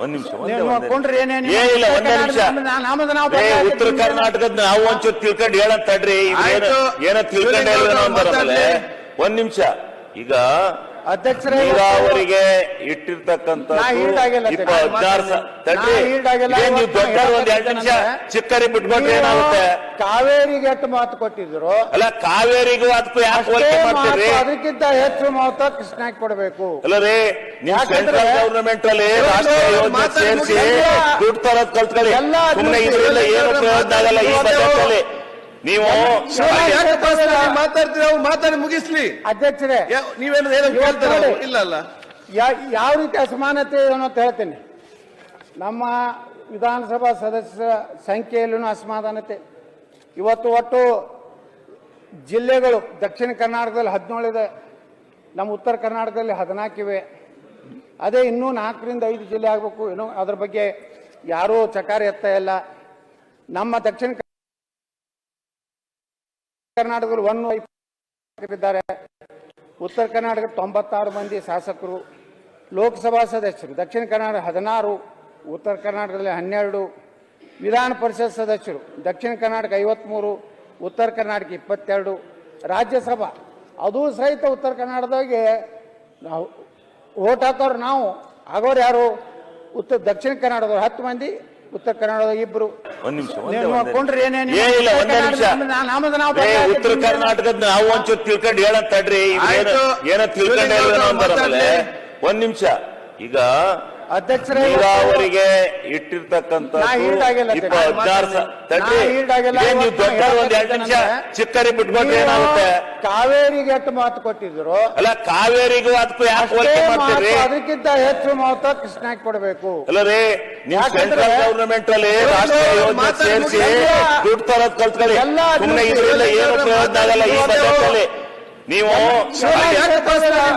ಒಂದ್ ನಿಮಿಷ ಒಂದೇ ನೀವು ಒಂದೇ ಕೊಂಡ್ರೆ ಏನೇನು? ಏನಿಲ್ಲ ಒಂದೇ ನಿಮಿಷ. ನಮ್ಮದು ನಾವು ಏ, ಬದಲಾಯಿಸಿ ಉತ್ತರ ಕರ್ನಾಟಕದ ನಾವು ಒಂಚೂರು ತಿಳ್ಕೊಂಡು ಹೇಳಂತ ತಡ್ರಿ ಏನೋ- ಆಯ್ತು. ಏನೋ ತಿಳ್ಕೊಂಡು ಶಿವಲಿಂಗ ಅಂತಾರಲ್ಲ ಒಂದ್ ನಿಮಿಷ. ಈಗ ಅಧ್ಯಕ್ಷರೇ ನೀರಾವರಿಗೆ ಇಟ್ಟಿರ್ತಕ್ಕಂತ. ಚಿಕ್ಕರಿ ಬಿಟ್ಕೊಟ್ರೆ ನೀವು ಏನಾಗುತ್ತೆ? ಕಾವೇರಿಗೆ ಎಷ್ಟು ಮಾತು ಕೊಟ್ಟಿದ್ರು ಅಲ್ಲ ಕಾವೇರಿಗೂ ಅದಕ್ಕೂ ಯಾಕೆ ಹೋಲಿಕೆ ಮಾಡ್ತೀರಿ? ಅದಕ್ಕಿಂತ ಹೆಚ್ಚು ಮಾತು ಕೃಷ್ಣಾಕ್ ಕೊಡಬೇಕು. ಅಲ್ಲ ರೀ ಸೆಂಟ್ರಲ್ ಗವರ್ನಮೆಂಟ್ ಅಲ್ಲಿ ರಾಷ್ಟ್ರೀಯ ಯೋಜನೆ ಸೇರಿಸಿ. ದುಡ್ಡು ತರೋದ್ ಕಲ್ತ್ಕೊಳ್ಳಿ. ಎಲ್ಲ ಏನು ಪ್ರಯೋಜನ ಆಗಲ್ಲ ಈ ಬಜೆಟ್ ಅಲ್ಲಿ ನೀವು ಮಾತಾಡ್ತೀರಿ? ಅವ್ರು ಮಾತಾಡಿ ಮುಗಿಸ್ಲಿ. ಅಧ್ಯಕ್ಷರೇ ನೀವೇನು ಏನೋ ಇವತ್ತು ಇಲ್ಲ ಅಲ್ಲ ಯಾವ ರೀತಿ ಅಸಮಾನತೆ ಏನು ಅಂತ ಹೇಳ್ತೀನಿ. ನಮ್ಮ ವಿಧಾನಸಭಾ ಸದಸ್ಯರ ಸಂಖ್ಯೆಯಲ್ಲೂ ಅಸಮಾಧಾನತೆ ಇವತ್ತು ಒಟ್ಟು ಜಿಲ್ಲೆಗಳು ದಕ್ಷಿಣ ಕರ್ನಾಟಕದಲ್ಲಿ ಹದಿನೇಳು ಇದೆ. ನಮ್ಮ ಉತ್ತರ ಕರ್ನಾಟಕದಲ್ಲಿ ಹದಿನಾಲ್ಕಿವೆ ಅದೇ ಇನ್ನೂ ನಾಲ್ಕರಿಂದ ಐದು ಜಿಲ್ಲೆ ಆಗಬೇಕು. ಏನೋ ಅದ್ರ ಬಗ್ಗೆ ಯಾರೂ ಚಕಾರ ಎತ್ತ ಇಲ್ಲ. ನಮ್ಮ ದಕ್ಷಿಣ ಕರ್ನಾಟಕದಲ್ಲಿ ಒನ್ ಇದ್ದಾರೆ ಉತ್ತರ ಕರ್ನಾಟಕ ತೊಂಬತ್ತಾರು ಮಂದಿ ಶಾಸಕರು, ಲೋಕಸಭಾ ಸದಸ್ಯರು, ದಕ್ಷಿಣ ಕರ್ನಾಟಕ ಹದಿನಾರು, ಉತ್ತರ ಕರ್ನಾಟಕದಲ್ಲಿ ಹನ್ನೆರಡು, ವಿಧಾನ ಪರಿಷತ್ ಸದಸ್ಯರು, ದಕ್ಷಿಣ ಕರ್ನಾಟಕ ಐವತ್ತ್ಮೂರು ಉತ್ತರ ಕರ್ನಾಟಕ ಇಪ್ಪತ್ತೆರಡು, ರಾಜ್ಯಸಭಾ. ಅದು ಸಹಿತ ಉತ್ತರ ಕನ್ನಡದಾಗೆ ನಾವು ಓಟ್ ಹಾಕೋರು ನಾವು. ಆಗೋರು ಯಾರು? ಉತ್ತರ, ದಕ್ಷಿಣ ಕನ್ನಡದವ್ರು ಹತ್ತು ಮಂದಿ ಉತ್ತರ ಕರ್ನಾಟಕದ ಇಬ್ರು ಒಂದ್ ನಿಮಿಷ ಒಂದೇ ನೀವು ಒಂದೇ. ಕೊಂಡ್ರೆ ಏನೇನು ಏನಿಲ್ಲ ಒಂದೇ ನಿಮಿಷ ಉತ್ತರ ಕರ್ನಾಟಕದ ನಾವು ಒಂಚೂರು ತಿಳ್ಕೊಂಡು ಹೇಳಂತಡ್ರಿ ಏನೋ-. ತಿಳ್ಕೊಂಡು. ಒಂದ್ ನಿಮಿಷ ಈಗ ಅಧ್ಯಕ್ಷರೇ ನೀರಾವರಿಗೆ ನೀವು ನಿಮಿಷ ಚಿಕ್ಕರಿ ಬಿಟ್ಕೊಟ್ರೆ ಏನಾಗುತ್ತೆ? ಕಾವೇರಿಗೆ ಎಷ್ಟು ಮಾತು ಕೊಟ್ಟಿದ್ರು. ಅಲ್ಲ ಕಾವೇರಿಗೂ ಅದಕ್ಕೂ ಯಾಕೆ ಅದಕ್ಕಿಂತ ಹೆಚ್ಚು ಮಾತು ಕೃಷ್ಣ ಕೊಡಬೇಕು. ಅಲ್ಲ ರೀ ಯಾಕಂದ್ರೆ ಸೆಂಟ್ರಲ್ ಗವರ್ನಮೆಂಟ್ ಅಲ್ಲಿ ರಾಷ್ಟ್ರೀಯ ಯೋಜನೆ ಸೇರಿಸಿ. ದುಡ್ಡು ತರೋದ್ ಕಲ್ತ್ಕೊಳ್ಳಿ. ಎಲ್ಲ ಸುಮ್ಮನೆ ಇದರಿಂದ ಏನು ಪ್ರಯೋಜನ ಆಗಲ್ಲ ಈ ಬಜೆಟ್ ಅಲ್ಲಿ ನೀವು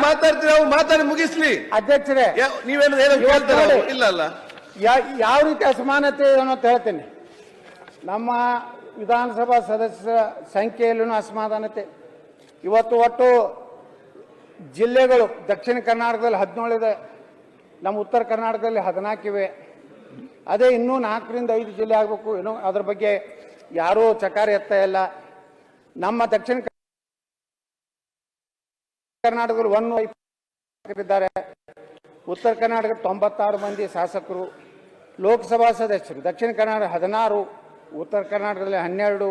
ಮಾತಾಡ್ತೀರಿ? ಅವ್ರು ಮಾತಾಡಿ ಮುಗಿಸ್ಲಿ. ಅಧ್ಯಕ್ಷರೇ ನೀವೇನು ಇಲ್ಲ ಅಲ್ಲ. ಯಾವ ರೀತಿ ಅಸಮಾನತೆ ಅಂತ ಹೇಳ್ತೀನಿ. ನಮ್ಮ ವಿಧಾನಸಭಾ ಸದಸ್ಯರ ಸಂಖ್ಯೆಯಲ್ಲೂ ಅಸಮಾಧಾನತೆ. ಇವತ್ತು ಒಟ್ಟು ಜಿಲ್ಲೆಗಳು ದಕ್ಷಿಣ ಕರ್ನಾಟಕದಲ್ಲಿ ಹದಿನೇಳು ಇದೆ. ನಮ್ಮ ಉತ್ತರ ಕರ್ನಾಟಕದಲ್ಲಿ ಹದಿನಾಲ್ಕಿವೆ ಅದೇ ಇನ್ನೂ ನಾಲ್ಕರಿಂದ ಐದು ಜಿಲ್ಲೆ ಆಗಬೇಕು. ಏನೋ ಅದ್ರ ಬಗ್ಗೆ ಯಾರೂ ಚಕಾರ ಎತ್ತ ಇಲ್ಲ. ನಮ್ಮ ದಕ್ಷಿಣ ಕರ್ನಾಟಕದಲ್ಲಿ ಒನ್ ಇದ್ದಾರೆ. ಉತ್ತರ ಕರ್ನಾಟಕ ತೊಂಬತ್ತಾರು ಮಂದಿ ಶಾಸಕರು, ಲೋಕಸಭಾ ಸದಸ್ಯರು, ದಕ್ಷಿಣ ಕರ್ನಾಟಕ ಹದಿನಾರು, ಉತ್ತರ ಕರ್ನಾಟಕದಲ್ಲಿ ಹನ್ನೆರಡು,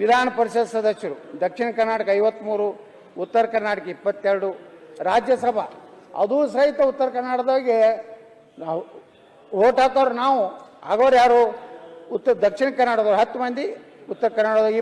ವಿಧಾನ ಪರಿಷತ್ ಸದಸ್ಯರು, ದಕ್ಷಿಣ ಕರ್ನಾಟಕ ಐವತ್ತ್ಮೂರು ಉತ್ತರ ಕರ್ನಾಟಕ ಇಪ್ಪತ್ತೆರಡು, ರಾಜ್ಯಸಭಾ, ಅದು ಸಹಿತ ಉತ್ತರ ಕರ್ನಾಟಕದಾಗೆ ನಾವು ಓಟ್ ಹಾಕೋರು ನಾವು. ಆಗೋರು ಯಾರು? ಉತ್ತರ ದಕ್ಷಿಣ ಕನ್ನಡದವ್ರು ಹತ್ತು ಮಂದಿ, ಉತ್ತರ ಕರ್ನಾಟಕದಾಗ